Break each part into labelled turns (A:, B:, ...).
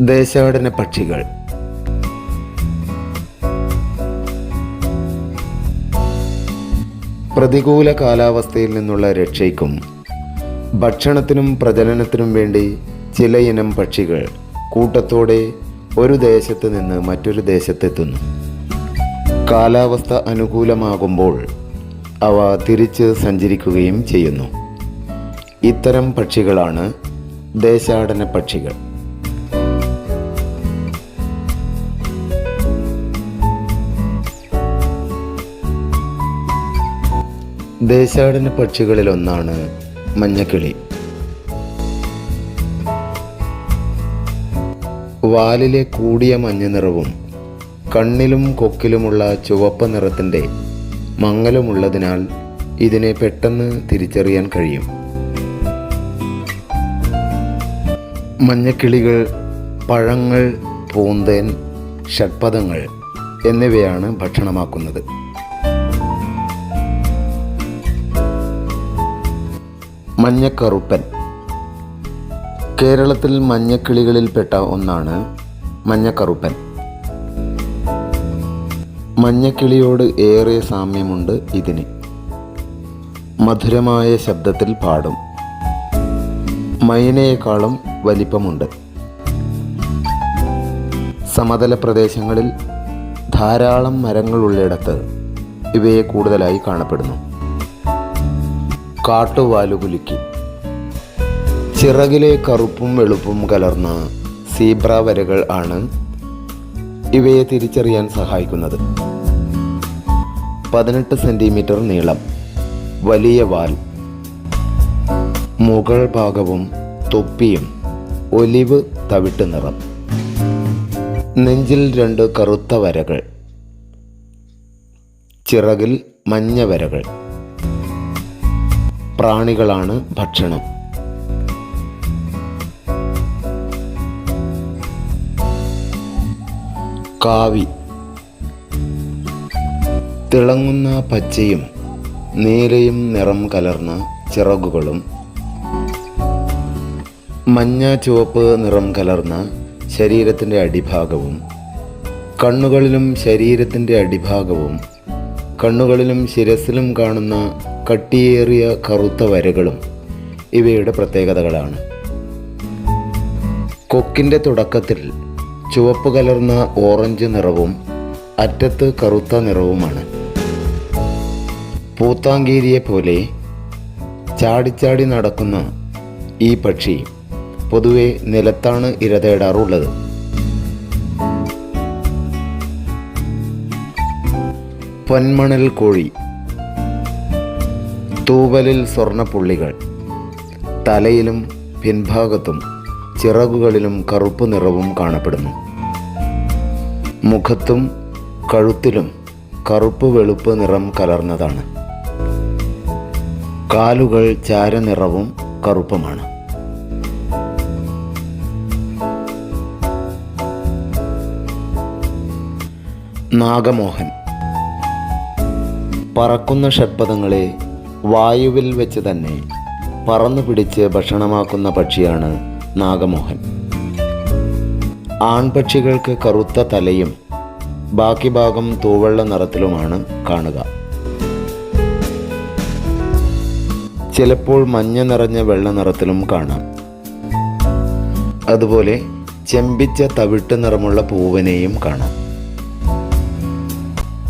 A: ദേശാടന പക്ഷികൾ. പ്രതികൂല കാലാവസ്ഥയിൽ നിന്നുള്ള രക്ഷയ്ക്കും ഭക്ഷണത്തിനും പ്രജനനത്തിനും വേണ്ടി ചിലയിനം പക്ഷികൾ കൂട്ടത്തോടെ ഒരു ദേശത്ത് നിന്ന് മറ്റൊരു ദേശത്തെത്തുന്നു. കാലാവസ്ഥ അനുകൂലമാകുമ്പോൾ അവ തിരിച്ച് സഞ്ചരിക്കുകയും ചെയ്യുന്നു. ഇത്തരം പക്ഷികളാണ് ദേശാടന പക്ഷികൾ. ദേശാടന പക്ഷികളിലൊന്നാണ് മഞ്ഞക്കിളി. വാലിലെ കൂടിയ മഞ്ഞ നിറവും കണ്ണിലും കൊക്കിലുമുള്ള ചുവപ്പ് നിറത്തിന്റെ മങ്ങലുമുള്ളതിനാൽ ഇതിനെ പെട്ടെന്ന് തിരിച്ചറിയാൻ കഴിയും. മഞ്ഞക്കിളികൾ പഴങ്ങൾ പൂന്തേൻ ഷഡ്പദങ്ങൾ എന്നിവയാണ് ഭക്ഷണമാക്കുന്നത്. മഞ്ഞക്കറുപ്പൻ. കേരളത്തിൽ മഞ്ഞക്കിളികളിൽപ്പെട്ട ഒന്നാണ് മഞ്ഞക്കറുപ്പൻ. മഞ്ഞക്കിളിയോട് ഏറെ സാമ്യമുണ്ട് ഇതിന്. മധുരമായ ശബ്ദത്തിൽ പാടും. മൈനയേക്കാളും വലിപ്പമുണ്ട്. സമതല പ്രദേശങ്ങളിൽ ധാരാളം മരങ്ങളുള്ളിടത്ത് ഇവയെ കൂടുതലായി കാണപ്പെടുന്നു. കാട്ടുവാലുകുലുക്കി ചിറകിലെ കറുപ്പും വെളുപ്പും കലർന്ന സീബ്ര വരകൾ ആണ് ഇവയെ തിരിച്ചറിയാൻ സഹായിക്കുന്നത്. പതിനെട്ട് സെന്റിമീറ്റർ നീളം വലിയ വാൽ മുകൾ ഭാഗവും തൊപ്പിയും ഒലിവ് തവിട്ട് നിറം. നെഞ്ചിൽ രണ്ട് കറുത്ത വരകൾ ചിറകിൽ മഞ്ഞ വരകൾ. പ്രാണികളാണ് ഭക്ഷണം. കാവി. തിളങ്ങുന്ന പച്ചയും നീലയും നിറം കലർന്ന ചിറകുകളും. മഞ്ഞ ചുവപ്പ് നിറം കലർന്ന ശരീരത്തിന്റെ അടിഭാഗവും. കണ്ണുകളിലും ശരീരത്തിന്റെ അടിഭാഗവും കണ്ണുകളിലും ശിരസിലും കാണുന്ന കട്ടിയേറിയ കറുത്ത വരകളും ഇവയുടെ പ്രത്യേകതകളാണ്. കൊക്കിന്റെ തുടക്കത്തിൽ ചുവപ്പ് കലർന്ന ഓറഞ്ച് നിറവും അറ്റത്ത് കറുത്ത നിറവുമാണ്. പൂത്താങ്കീരിയെ പോലെ ചാടിച്ചാടി നടക്കുന്ന ഈ പക്ഷി പൊതുവെ നിലത്താണ് ഇര തേടാറുള്ളത്. പൊന്മണൽ കോഴി. തൂവലിൽ സ്വർണപ്പുള്ളികൾ. തലയിലും പിൻഭാഗത്തും ചിറകുകളിലും കറുപ്പ് നിറവും കാണപ്പെടുന്നു. മുഖത്തും കഴുത്തിലും കറുപ്പ് വെളുപ്പ് നിറം കലർന്നതാണ്. കാലുകൾ ചാരനിറവും കറുപ്പുമാണ്. നാഗമോഹൻ. പറക്കുന്ന ഷഡ്പദങ്ങളെ വായുവിൽ വെച്ച് തന്നെ പറന്നു പിടിച്ച് ഭക്ഷണമാക്കുന്ന പക്ഷിയാണ് നാഗമോഹൻ. ആൺപക്ഷികൾക്ക് കറുത്ത തലയും ബാക്കി ഭാഗം തൂവെള്ള നിറത്തിലുമാണ് കാണുക. ചിലപ്പോൾ മഞ്ഞ നിറഞ്ഞ വെള്ള നിറത്തിലും കാണാം. അതുപോലെ ചെമ്പിച്ച തവിട്ട് നിറമുള്ള പൂവനെയും കാണാം.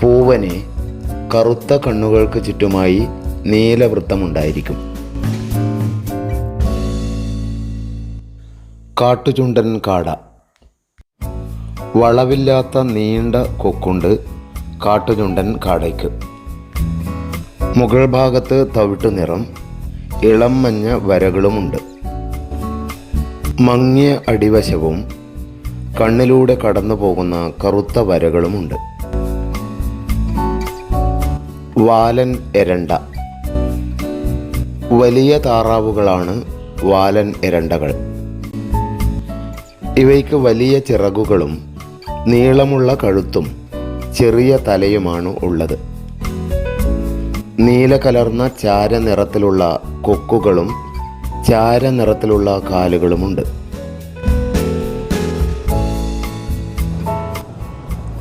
A: പൂവനെ കറുത്ത കണ്ണുകൾക്ക് ചുറ്റുമായി നീലവൃത്തമുണ്ടായിരിക്കും. കാട്ടുചുണ്ടൻ കാട. വളവില്ലാത്ത നീണ്ട കൊക്കുണ്ട് കാട്ടുചുണ്ടൻ കാടയ്ക്ക്. മുകൾ ഭാഗത്ത് തവിട്ടു നിറം ഇളം മഞ്ഞ വരകളുമുണ്ട്. മങ്ങിയ അടിവശവും കണ്ണിലൂടെ കടന്നു പോകുന്ന കറുത്ത വരകളുമുണ്ട്. വാലൻ എരണ്ട. വലിയ താറാവുകളാണ് വാലൻ എരണ്ടകൾ. ഇവയ്ക്ക് വലിയ ചിറകുകളും നീളമുള്ള കഴുത്തും ചെറിയ തലയുമാണ് ഉള്ളത്. നീല കലർന്ന ചാര നിറത്തിലുള്ള കൊക്കുകളും ചാര നിറത്തിലുള്ള കാലുകളുമുണ്ട്.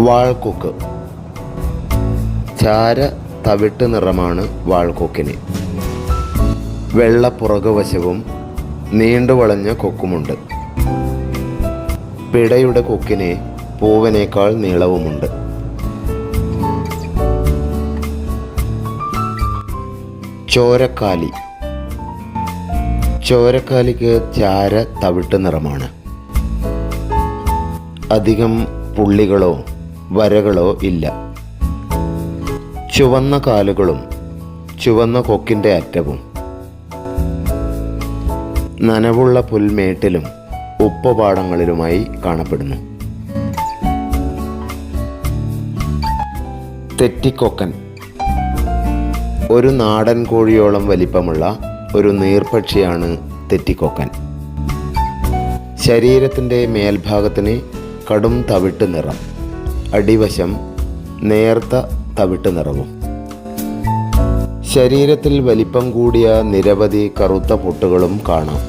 A: വാൾക്കൊക്ക് ചാര തവിട്ട് നിറമാണ് വാൾക്കൊക്കിന് വെള്ള പുറകുവശവും നീണ്ടു വളഞ്ഞ കൊക്കുമുണ്ട്. പിടയുടെ കൊക്കിന് പൂവനേക്കാൾ നീളവുമുണ്ട്. ചോരക്കാലി. ചോരക്കാലിക്ക് ചാര തവിട്ട് നിറമാണ്. അധികം പുള്ളികളോ വരകളോ ഇല്ല. ചുവന്ന കാലുകളും ചുവന്ന കൊക്കിന്റെ അറ്റവും. നനവുള്ള പുൽമേട്ടിലും ഉപ്പുപാടങ്ങളിലുമായി കാണപ്പെടുന്നു. തെറ്റിക്കൊക്കൻ. ഒരു നാടൻ കോഴിയോളം വലിപ്പമുള്ള ഒരു നീർപക്ഷിയാണ് തെറ്റിക്കൊക്കൻ. ശരീരത്തിന്റെ മേൽഭാഗത്തിന് കടും തവിട്ട് നിറം. അടിവശം നേർത്ത തവിട്ട് നിറവും ശരീരത്തിൽ വലിപ്പം കൂടിയ നിരവധി കറുത്ത പൊട്ടുകളും കാണാം.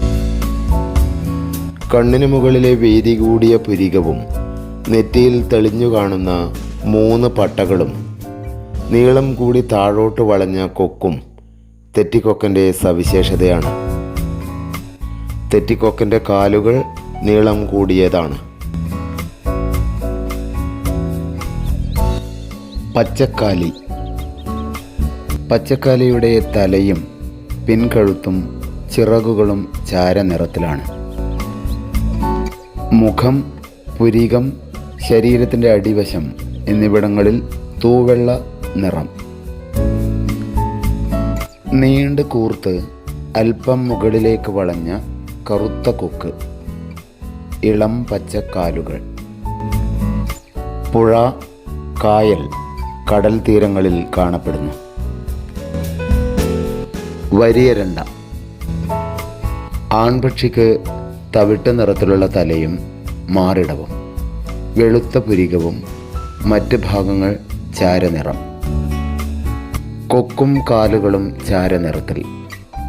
A: കണ്ണിന് മുകളിലെ വീതി കൂടിയ പുരികവും നെറ്റിയിൽ തെളിഞ്ഞു കാണുന്ന മൂന്ന് പട്ടകളും നീളം കൂടി താഴോട്ട് വളഞ്ഞ കൊക്കും തെറ്റിക്കൊക്കന്റെ സവിശേഷതയാണ്. തെറ്റിക്കൊക്കന്റെ കാലുകൾ നീളം കൂടിയതാണ്. പച്ചക്കാലി. പച്ചക്കാലിയുടെ തലയും പിൻകഴുത്തും ചിറകുകളും ചാരനിറത്തിലാണ് മുഖം പുരികം ശരീരത്തിന്റെ അടിവശം എന്നിവിടങ്ങളിൽ തൂവെള്ള നിറം. നീണ്ട് കൂർത്ത് അല്പം മുകളിലേക്ക് വളഞ്ഞ കറുത്ത കൊക്ക് ഇളം പച്ചക്കാലുകൾ. പുഴ കായൽ. കടൽ തീരങ്ങളിൽ കാണപ്പെടുന്നു. വരിയരണ്ട. ആൺപക്ഷിക്ക് തവിട്ട് നിറത്തിലുള്ള തലയും മാറിടവും. വെളുത്ത പുരികവും മറ്റ് ഭാഗങ്ങൾ ചാരനിറം. കൊക്കും കാലുകളും ചാരനിറത്തിൽ.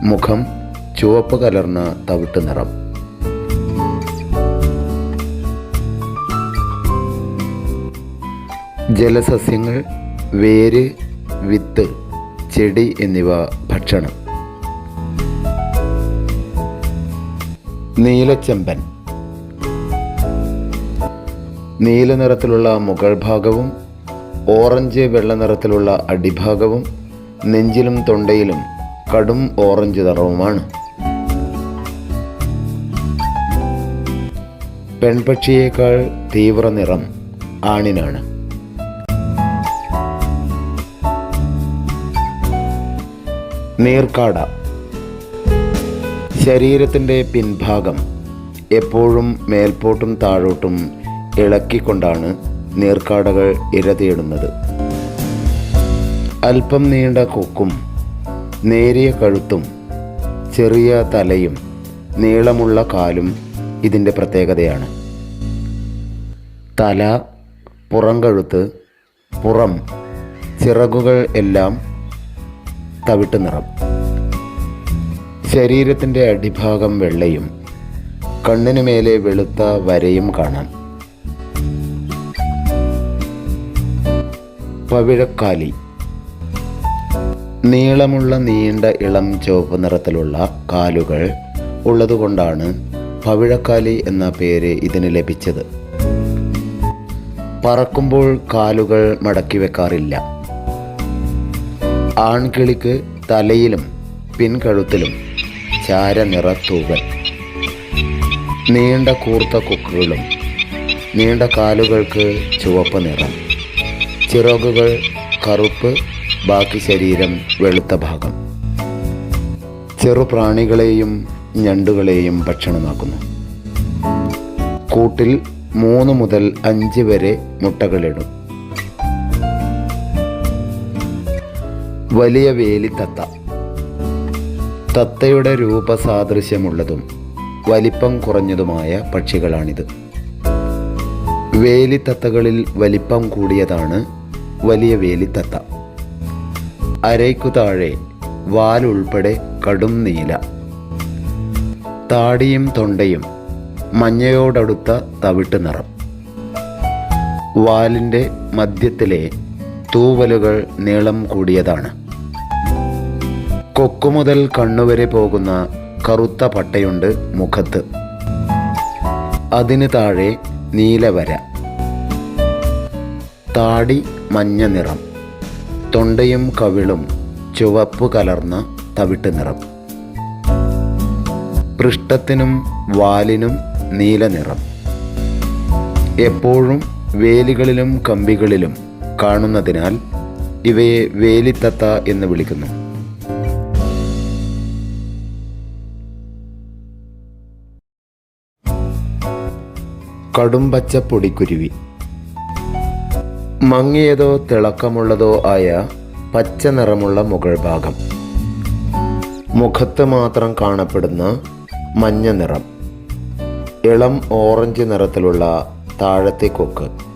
A: മുഖം ചുവപ്പ് കലർന്ന തവിട്ട് നിറം. ജലസസ്യങ്ങൾ വേര് വിത്ത് ചെടി എന്നിവ ഭക്ഷണം. നീലച്ചെമ്പൻ. നീല നിറത്തിലുള്ള മുകൾ ഭാഗവും ഓറഞ്ച് വെള്ള നിറത്തിലുള്ള അടിഭാഗവും നെഞ്ചിലും തൊണ്ടയിലും കടും ഓറഞ്ച് നിറവുമാണ്. പെൺപക്ഷിയേക്കാൾ തീവ്ര നിറം ആണിനാണ്. നീർക്കാട. ശരീരത്തിന്റെ പിൻഭാഗം എപ്പോഴും മേൽപോട്ടും താഴോട്ടും ഇളക്കിക്കൊണ്ടാണ് നീർക്കാടകൾ ഇര തേടുന്നത്. അല്പം നീണ്ട കൊക്കും നേരിയ കഴുത്തും ചെറിയ തലയും നീളമുള്ള കാലും ഇതിന്റെ പ്രത്യേകതയാണ്. തല പുറംകഴുത്ത് പുറം ചിറകുകൾ എല്ലാം തവിട്ട് നിറം. ശരീരത്തിന്റെ അടിഭാഗം വെള്ളയും കണ്ണിനു മേലെ വെളുത്ത വരയും കാണാം. പവിഴക്കാലി. നീളമുള്ള നീണ്ട ഇളം ചുവപ്പ് നിറത്തിലുള്ള കാലുകൾ ഉള്ളതുകൊണ്ടാണ് പവിഴക്കാലി എന്ന പേര് ഇതിന് ലഭിച്ചത്. പറക്കുമ്പോൾ കാലുകൾ മടക്കി വെക്കാറില്ല. ആൺകിളിക്ക് തലയിലും പിൻകഴുത്തിലും ചാരനിറ തൂവൽ നീണ്ട കൂർത്ത കൊക്കുകളും നീണ്ട കാലുകൾക്ക് ചുവപ്പ് നിറം. ചിറകുകൾ കറുപ്പ് ബാക്കി ശരീരം വെളുത്ത ഭാഗം. ചെറുപ്രാണികളെയും ഞണ്ടുകളെയും ഭക്ഷണമാക്കുന്നു. കൂട്ടിൽ മൂന്ന് മുതൽ അഞ്ച് വരെ മുട്ടകളിടും വലിയ വേലിത്തത്ത തത്തയുടെ രൂപസാദൃശ്യമുള്ളതും വലിപ്പം കുറഞ്ഞതുമായ പക്ഷികളാണിത്. വേലിത്തത്തകളിൽ വലിപ്പം കൂടിയതാണ് വലിയ വേലിത്തത്ത അരയ്ക്കു താഴെ വാലുൾപ്പെടെ കടും നീല. താടിയും തൊണ്ടയും മഞ്ഞയോടടുത്ത തവിട്ട് നിറം. വാലിന്റെ മധ്യത്തിലെ തൂവലുകൾ നീളം കൂടിയതാണ്. കൊക്കു മുതൽ കണ്ണുവരെ പോകുന്ന കറുത്ത പട്ടയുണ്ട് മുഖത്ത്. അതിന് താഴെ നീലവര. താടി മഞ്ഞ നിറം. തൊണ്ടയും കവിളും ചുവപ്പ് കലർന്ന തവിട്ട് നിറം. പൃഷ്ഠത്തിനും വാലിനും നീല നിറം. എപ്പോഴും വേലികളിലും കമ്പികളിലും കാണുന്നതിനാൽ ഇവയെ വേലിത്തത്ത എന്ന് വിളിക്കുന്നു. കടുംപച്ച പൊടിക്കുരുവി. മങ്ങിയതോ തിളക്കമുള്ളതോ ആയ പച്ച നിറമുള്ള മുകൾ ഭാഗം. മുഖത്ത് മാത്രം കാണപ്പെടുന്ന മഞ്ഞ നിറം. ഇളം ഓറഞ്ച് നിറത്തിലുള്ള താഴത്തെ കൊക്ക്.